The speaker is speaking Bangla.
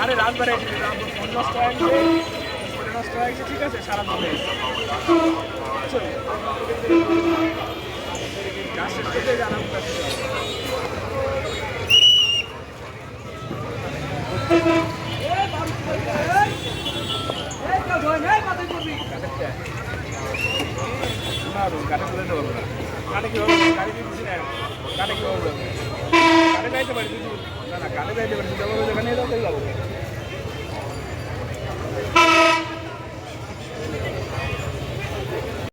আরে এসেছি রামপুর পঞ্চাশ টাকা পঞ্চাশ টাকা ঠিক আছে সারা দিনে করতে জানাব কাছে কাটে তুলে দেবো কাটে গাড়ি দিচ্ছি না কাটে কীভাবে কাটে যাইতে পারি না না কাটে যাইতে পারি যেখানে যেখানে যাব